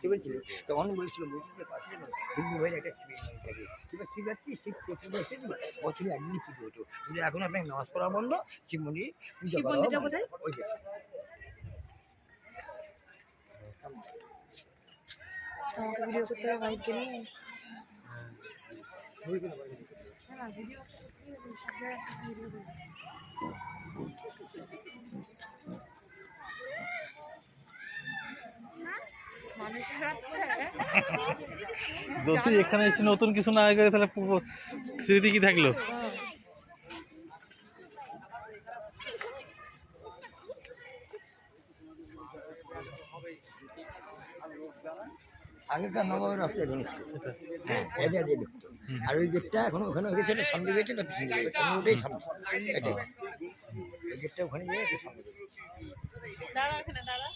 করতে পেরেছিল তখন বলেছিল মসজিদের পাশে যেন হিন্দু ভাইয়ের একটা মন্দির থাকে কিংবা শিবরাত্রি শিব চতুর্থ এসে বছরে একদিন পুজো হতো কিন্তু এখন আপনার নামাজ পড়া বন্ধ শিব মন্দির শিব মন্দিরটা। কোথায়? ওই যে আমাকে ভিডিও করতে হবে বাইক গেলে ওইগুলো বাড়ি। না ভিডিও যদি এখানে এসে নতুন কিছু না আগে তাহলে স্মৃতি কি থাকল? আগেকার নবাবের রাস্তা এখানে হ্যাঁ এটা দিয়ে ঢুকতো আর ওই গেটটা এখন ওখানে হয়ে গেছে এটা সামনে গেছে এটা পিছনে গেছে ওটাই সামনে। এটাই। ওই গেটটা ওখানে গিয়ে সামনে দাঁড়া ওখানে দাঁড়া